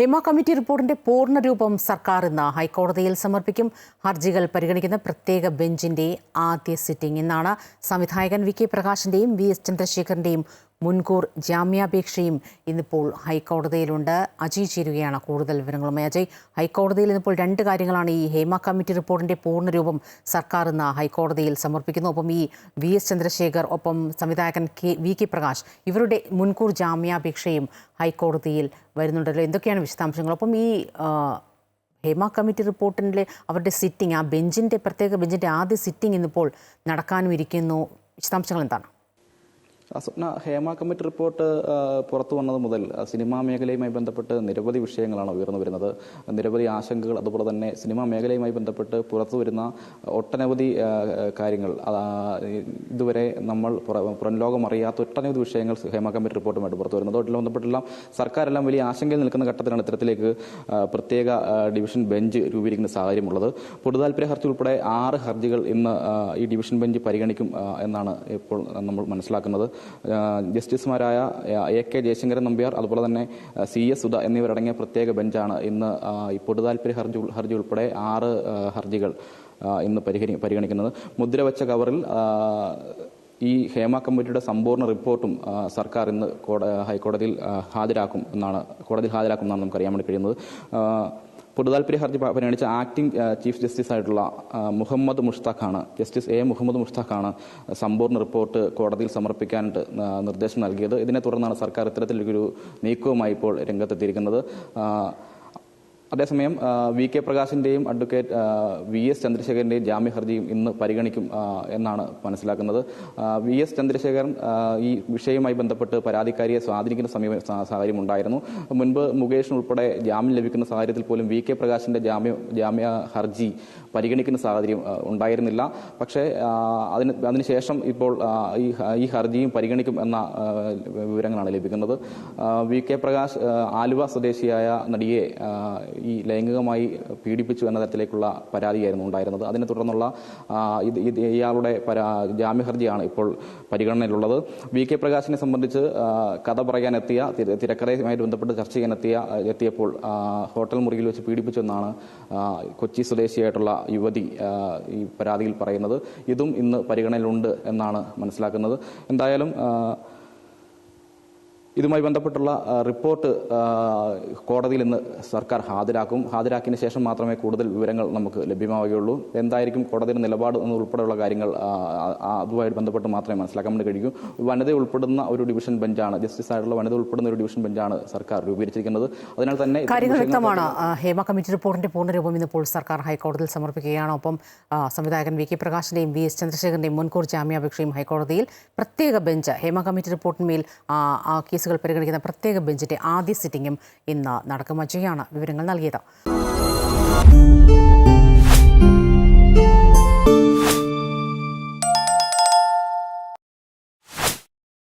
Hema committee റിപ്പോർട്ടിന്റെ പൂർണരൂപം സർക്കാർ ഇന്ന് ഹൈക്കോടതിയിൽ സമർപ്പിക്കും. ഹർജികൾ പരിഗണിക്കുന്ന പ്രത്യേക ബെഞ്ചിന്റെ ആദ്യ സിറ്റിംഗ് ഇന്നാണ്. സംവിധായകൻ വി കെ പ്രകാശിന്റെയും വി എസ് ചന്ദ്രശേഖരന്റെയും മുൻകൂർ ജാമ്യാപേക്ഷയും ഇന്നിപ്പോൾ ഹൈക്കോടതിയിലുണ്ട്. അജയ് ചേരുകയാണ് കൂടുതൽ വിവരങ്ങളുമായി. അജയ് ഹൈക്കോടതിയിൽ ഇന്നിപ്പോൾ രണ്ട് കാര്യങ്ങളാണ് ഈ ഹേമ കമ്മിറ്റി റിപ്പോർട്ടിന്റെ പൂർണരൂപം സർക്കാർ ഇന്ന് ഹൈക്കോടതിയിൽ സമർപ്പിക്കുന്നു. ഒപ്പം ഈ വി എസ് ചന്ദ്രശേഖർ ഒപ്പം സംവിധായകൻ കെ വി കെ പ്രകാശ് ഇവരുടെ മുൻകൂർ ജാമ്യാപേക്ഷയും ഹൈക്കോടതിയിൽ വരുന്നുണ്ടല്ലോ. എന്തൊക്കെയാണ് വിശദാംശങ്ങൾ? ഒപ്പം ഈ ഹേമ കമ്മിറ്റി റിപ്പോർട്ടിന്റെ അവരുടെ സിറ്റിംഗ് ആ ബെഞ്ചിന്റെ പ്രത്യേക ബെഞ്ചിന്റെ ആദ്യ സിറ്റിംഗ് ഇന്നിപ്പോൾ നടക്കാനും ഇരിക്കുന്നു. വിശദാംശങ്ങൾ എന്താണ്? സ്വപ്ന ഹേമ കമ്മിറ്റി റിപ്പോർട്ട് പുറത്തു വന്നത് മുതൽ സിനിമാ മേഖലയുമായി ബന്ധപ്പെട്ട് നിരവധി വിഷയങ്ങളാണ് ഉയർന്നു വരുന്നത്. നിരവധി ആശങ്കകൾ അതുപോലെ തന്നെ സിനിമാ മേഖലയുമായി ബന്ധപ്പെട്ട് പുറത്തു വരുന്ന ഒട്ടനവധി കാര്യങ്ങൾ. ഇതുവരെ നമ്മൾ പുറ- ലോകം അറിയാത്ത ഒട്ടനവധി വിഷയങ്ങൾ ഹേമ കമ്മിറ്റി റിപ്പോർട്ടുമായിട്ട് പുറത്തു വരുന്നത് അതുമായിട്ട് ബന്ധപ്പെട്ടെല്ലാം സർക്കാരെല്ലാം വലിയ ആശങ്കയിൽ നിൽക്കുന്ന ഘട്ടത്തിലാണ് ഇത്തരത്തിലേക്ക് പ്രത്യേക ഡിവിഷൻ ബെഞ്ച് രൂപീകരിക്കുന്ന സാഹചര്യമുള്ളത്. പൊതുതാൽപര്യ ഹർജി ഉൾപ്പെടെ ആറ് ഹർജികൾ ഇന്ന് ഈ ഡിവിഷൻ ബെഞ്ച് പരിഗണിക്കും എന്നാണ് ഇപ്പോൾ നമ്മൾ മനസ്സിലാക്കുന്നത്. ജസ്റ്റിസുമാരായ എ കെ ജയശങ്കരൻ നമ്പ്യാർ അതുപോലെ തന്നെ സി എസ് സുധ എന്നിവരടങ്ങിയ പ്രത്യേക ബെഞ്ചാണ് ഇന്ന് ഈ പൊതുതാൽപര്യ ഹർജി ഹർജി ഉൾപ്പെടെ ആറ് ഹർജികൾ ഇന്ന് പരിഹരി പരിഗണിക്കുന്നത്. മുദ്രവച്ച കവറിൽ ഈ ഹേമ കമ്മിറ്റിയുടെ സമ്പൂർണ റിപ്പോർട്ടും സർക്കാർ ഇന്ന് കോട- ഹൈക്കോടതിയിൽ ഹാജരാക്കും എന്നാണ് കോടതിയിൽ ഹാജരാക്കും എന്നാണ് നമുക്ക് അറിയാൻ വേണ്ടി കഴിയുന്നത്. പൊതുതാൽപര്യ ഹർജി പരിഗണിച്ച ആക്ടിംഗ് ചീഫ് ജസ്റ്റിസ് ആയിട്ടുള്ള മുഹമ്മദ് മുഷ്താഖാണ്. Justice A. മുഹമ്മദ് മുഷ്താഖാണ് സമ്പൂർണ റിപ്പോർട്ട് കോടതിയിൽ സമർപ്പിക്കാനായിട്ട് നിർദ്ദേശം നൽകിയത്. ഇതിനെ തുടർന്നാണ് സർക്കാർ ഇത്തരത്തിലൊരു നീക്കവുമായി ഇപ്പോൾ രംഗത്തെത്തിയിരിക്കുന്നത്. അതേസമയം വി കെ പ്രകാശിന്റെയും അഡ്വക്കേറ്റ് വി എസ് ചന്ദ്രശേഖരന്റെയും ജാമ്യ ഹർജിയും ഇന്ന് പരിഗണിക്കും എന്നാണ് മനസ്സിലാക്കുന്നത്. വി എസ് ചന്ദ്രശേഖരൻ ഈ വിഷയവുമായി ബന്ധപ്പെട്ട് പരാതിക്കാരിയെ സ്വാധീനിക്കുന്ന സമീപ സാ- സാഹചര്യം ഉണ്ടായിരുന്നു. മുൻപ് മുകേഷിന് ഉൾപ്പെടെ ജാമ്യം ലഭിക്കുന്ന സാഹചര്യത്തിൽ പോലും വി കെ പ്രകാശിന്റെ ജാമ്യ ജാമ്യ ഹർജി പരിഗണിക്കുന്ന സാഹചര്യം ഉണ്ടായിരുന്നില്ല. പക്ഷേ അതിന് അതിനുശേഷം ഇപ്പോൾ ഈ ഈ ഹർജിയും പരിഗണിക്കും എന്ന വിവരങ്ങളാണ് ലഭിക്കുന്നത്. വി കെ പ്രകാശ് ആലുവ സ്വദേശിയായ നടിയെ ഈ ലൈംഗികമായി പീഡിപ്പിച്ചു എന്ന തരത്തിലേക്കുള്ള പരാതിയായിരുന്നു ഉണ്ടായിരുന്നത്. അതിനെ തുടർന്നുള്ള ഇത് ഇയാളുടെ പരാ ജാമ്യ ഹർജിയാണ് ഇപ്പോൾ പരിഗണനയിലുള്ളത്. വി കെ പ്രകാശിനെ സംബന്ധിച്ച് കഥ പറയാനെത്തിയ തിരക്കഥയുമായി ബന്ധപ്പെട്ട് ചർച്ച ചെയ്യാൻ എത്തിയ എത്തിയപ്പോൾ ഹോട്ടൽ മുറിയിൽ വെച്ച് പീഡിപ്പിച്ചെന്നാണ് കൊച്ചി സ്വദേശിയായിട്ടുള്ള യുവതി ഈ പരാതിയിൽ പറയുന്നത്. ഇതും ഇന്ന് പരിഗണനയിലുണ്ട് എന്നാണ് മനസ്സിലാക്കുന്നത്. എന്തായാലും ഇതുമായി ബന്ധപ്പെട്ടുള്ള റിപ്പോർട്ട് കോടതിയിൽ ഇന്ന് സർക്കാർ ഹാജരാക്കും. ഹാജരാക്കിയതിനു ശേഷം മാത്രമേ കൂടുതൽ വിവരങ്ങൾ നമുക്ക് ലഭ്യമാവുകയുള്ളൂ. എന്തായിരിക്കും കോടതിയുടെ നിലപാട് എന്നുൾപ്പെടെയുള്ള കാര്യങ്ങൾ അതുമായി ബന്ധപ്പെട്ട് മാത്രമേ മനസ്സിലാക്കാൻ വേണ്ടി കഴിയൂ. വനിത ഉൾപ്പെടുന്ന ഒരു ഡിവിഷൻ ബെഞ്ചാണ് ജസ്റ്റിസ് ആയിട്ടുള്ള വനിത ഉൾപ്പെടുന്ന ഒരു ഡിവിഷൻ ബെഞ്ചാണ് സർക്കാർ രൂപീകരിച്ചിരിക്കുന്നത്. അതിനാൽ തന്നെ കാര്യങ്ങൾ വ്യക്തമാണ്. ഹേമ കമ്മിറ്റി റിപ്പോർട്ടിന്റെ പൂർണ പൂർണരൂപം ഇന്നിപ്പോൾ സർക്കാർ ഹൈക്കോടതിയിൽ സമർപ്പിക്കുകയാണ്. ഒപ്പം സംവിധായകൻ വി കെ പ്രകാശിന്റെയും വി എസ് ചന്ദ്രശേഖരന്റെയും മുൻകൂർ ജാമ്യാപേക്ഷയും ഹൈക്കോടതിയിൽ പ്രത്യേക ബെഞ്ച് ഹേമ കമ്മിറ്റി റിപ്പോർട്ടിന്മേൽ കേസുകൾ പരിഗണിക്കുന്ന പ്രത്യേക ബെഞ്ചിന്റെ ആദ്യ സിറ്റിംഗും ഇന്ന് നടക്കും വിവരങ്ങൾ നൽകിയത്.